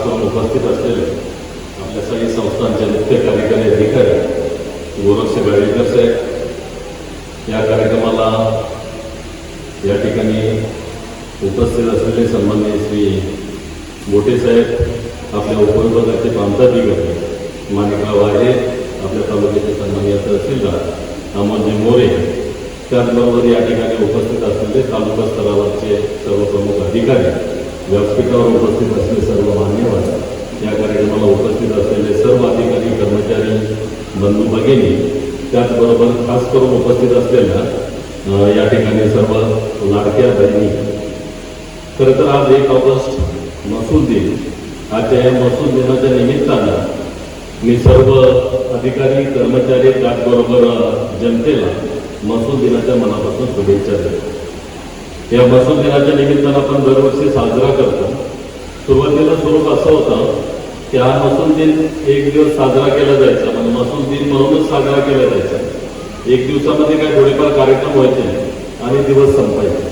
आपण उपस्थित असलेले आपल्या सगळी संस्थांचे मुख्य कार्यकारी अधिकारी गोरक्ष गाडीकर साहेब या कार्यक्रमाला या ठिकाणी उपस्थित असलेले सन्माननीय श्री मोठे साहेब आपल्या उपविभागाचे प्रांताधिकारी माणिकराव आहे आपल्या तालुक्याचे सन्माननीय तहसीलदार अमोलजी मोरे त्याचबरोबर या ठिकाणी उपस्थित असलेले तालुका स्तरावरचे सर्व प्रमुख अधिकारी व्यासपीठावर उपस्थित असलेले सर्व मान्यवर या कार्यक्रमाला उपस्थित असलेले सर्व अधिकारी कर्मचारी बंधू भगिनी त्याचबरोबर खास करून उपस्थित असलेल्या या ठिकाणी सर्व लाडक्या बहिणी. खरं तर आज एक ऑगस्ट महसूल दिन. आजच्या या महसूल दिनाच्या निमित्तानं मी सर्व अधिकारी कर्मचारी त्याचबरोबर जनतेला महसूल दिनाच्या मनापासून शुभेच्छा देतो. या महसूल दिनाच्या निमित्तानं आपण दरवर्षी साजरा करतो. सुरुवातीला स्वरूप असं होतं की हा मसूल दिन एक दिवस साजरा केला जायचा. म्हणजे मसूल दिन म्हणूनच साजरा केला जायचा. एक दिवसामध्ये काय थोडेफार कार्यक्रम व्हायचे आणि दिवस संपायचे.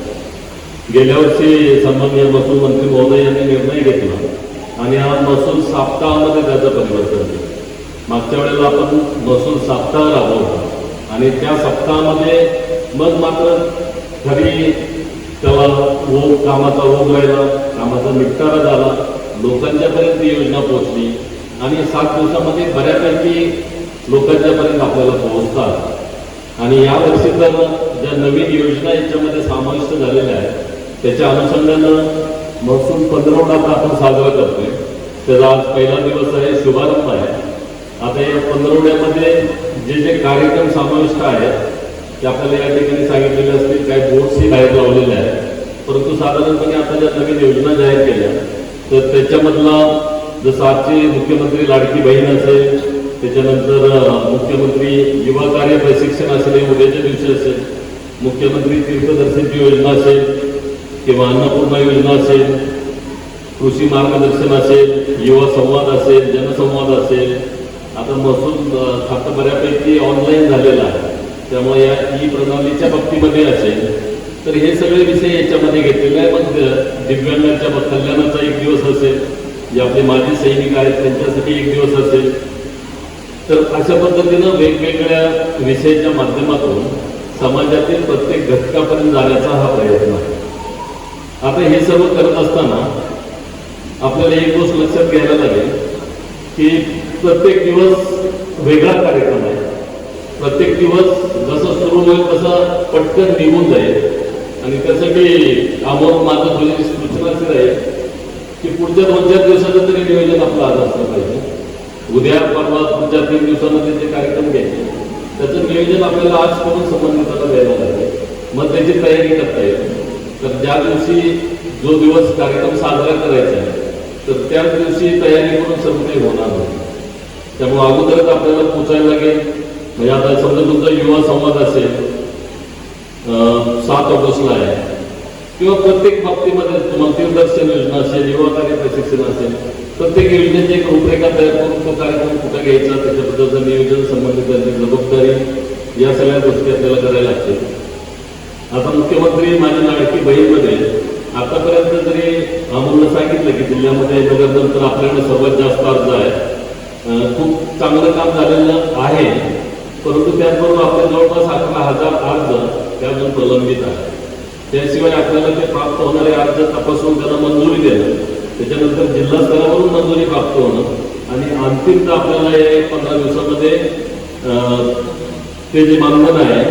गेल्या वर्षी संबंधित महसूल मंत्री महोदय यांनी निर्णय घेतला आणि हा महसूल साप्ताहामध्ये त्याचं परिवर्तन केलं मागच्या वेळेला आपण महसूल सप्ताह राबवला आणि त्या सप्ताहामध्ये मग मात्र खरी त्याला ओघ कामाचा ओघ राहिला कामाचा निपटारा झाला लोकांच्यापर्यंत ही योजना पोहोचली. आणि सात दिवसामध्ये बऱ्यापैकी लोकांच्यापर्यंत आपल्याला पोहोचतात आणि या वर्षी तर ज्या नवीन योजना याच्यामध्ये समाविष्ट झालेल्या आहेत त्याच्या अनुषंगानं महसूल पंधरवडाचा आपण साजरा करतोय. त्याचा आज पहिला दिवस आहे शुभारंभ आहे. आता या पंधरवड्यामध्ये जे जे कार्यक्रम समाविष्ट आहेत ते आपल्याला या ठिकाणी सांगितलेले असतील काही बोर्ड्सही बाहेर लावलेले आहेत. परंतु साधारणपणे आता ज्या नवीन योजना जाहीर केल्या तर त्याच्यामधला जसं आजची मुख्यमंत्री लाडकी बहीण असेल त्याच्यानंतर मुख्यमंत्री युवा कार्य प्रशिक्षण असेल हे उद्याच्या दिवशी असेल. मुख्यमंत्री तीर्थदर्शनची योजना असेल किंवा अन्नपूर्णा योजना असेल कृषी मार्गदर्शन असेल युवा संवाद असेल जनसंवाद असेल. आता महसूल आता खातं बऱ्यापैकी ऑनलाईन झालेला आहे. त्यामुळे या ई प्रणालीच्या बाबतीमध्ये असेल. तर हे सगळे विषय याच्यामध्ये घेतलेले आहे मग दिव्यांगांच्या ब- कल्याणाचा एक दिवस असेल. जे आपले माजी सैनिक आहेत त्यांच्यासाठी एक दिवस असेल. तर अशा पद्धतीनं वेगवेगळ्या विषयाच्या माध्यमातून समाजातील प्रत्येक घटकापर्यंत जाण्याचा हा प्रयत्न आहे. आता हे सर्व करत असताना आपल्याला एक गोष्ट लक्षात घ्यायला लागेल की प्रत्येक दिवस वेगळा कार्यक्रम आहे. प्रत्येक दिवस जसं सुरू होईल तसं पटकन निघून जाईल. आणि त्यासाठी अमोल माझं तुझी सूचना अशी आहे की पुढच्या दोन चार दिवसाचं तरी नियोजन आपलं आज असलं पाहिजे. उद्या परवा पुढच्या तीन दिवसामध्ये जे कार्यक्रम घ्यायचे त्याचं नियोजन आपल्याला आज करून संबंधिताला द्यायला लागेल. मग त्याची तयारी करता येईल. तर ज्या दिवशी जो दिवस कार्यक्रम साजरा करायचा आहे तर त्याच दिवशी तयारी करून सर्व काही होणार नाही. त्यामुळे अगोदरच आपल्याला पोचायला लागेल. म्हणजे आता समजा तुमचा युवा संवाद असेल अं, सात ऑगस्टला आहे किंवा प्रत्येक बाबतीमध्ये तुम्हाला तीर्थदर्शन योजना असेल युवा कार्य प्रशिक्षण असेल प्रत्येक योजनेची एक रूपरेखा तयार करून तो कार्यक्रम कुठं घ्यायचा त्याच्याबद्दलचं नियोजन संबंधित जबाबदारी या सगळ्या गोष्टी आपल्याला करायला लागतील. आता मुख्यमंत्री माझी लाडकी बहीणमध्ये आतापर्यंत जरी अमोलनं सांगितलं की जिल्ह्यामध्ये नगरनंतर आपल्याकडे सर्वात जास्त अर्ज आहे. खूप चांगलं काम झालेलं आहे. परंतु त्याचबरोबर आपल्या जवळपास अकरा हजार अर्ज त्यातून अजून प्रलंबित आहे त्याशिवाय आपल्याला ते प्राप्त होणारे अर्ज तपासून त्यांना मंजुरी देणं त्याच्यानंतर जिल्हा स्तरावरून मंजुरी प्राप्त होणं आणि अंतिमतः आपल्याला हे पंधरा दिवसामध्ये ते जे मानधन आहे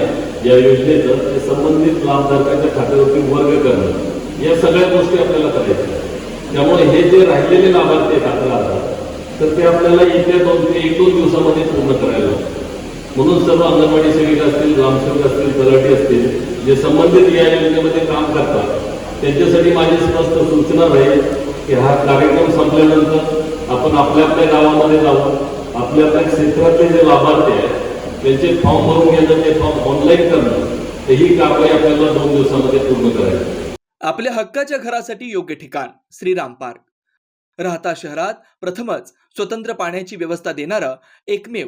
या योजनेचं ते संबंधित लाभधारकांच्या खात्यावरती वर्ग करणं या सगळ्या गोष्टी आपल्याला करायच्या त्यामुळे हे जे राहिलेले लाभार्थी आहेत अकरा हजार तर ते आपल्याला येत्या दोन ते एक दोन दिवसामध्ये पूर्ण करायला लागतं. म्हणून सर्व अंगणवाडी सेविका असतील ग्रामसेवक असतील तलाठी असतील जे संबंधित या योजनेमध्ये काम करतात त्यांच्यासाठी माझी स्पष्ट सूचना राहील की हा कार्यक्रम संपल्यानंतर आपण आपल्या आपल्या गावामध्ये जाऊन आपल्या आपल्या क्षेत्रातले जे लाभार्थी आहेत त्यांचे फॉर्म भरून घेणं ते फॉर्म ऑनलाईन करणं ही कारवाई आपल्याला दोन दिवसामध्ये पूर्ण करायची आपल्या हक्काच्या घरासाठी योग्य ठिकाण श्रीराम पार्क. राहता शहरात प्रथमच स्वतंत्र पाण्याची व्यवस्था देणारं एकमेव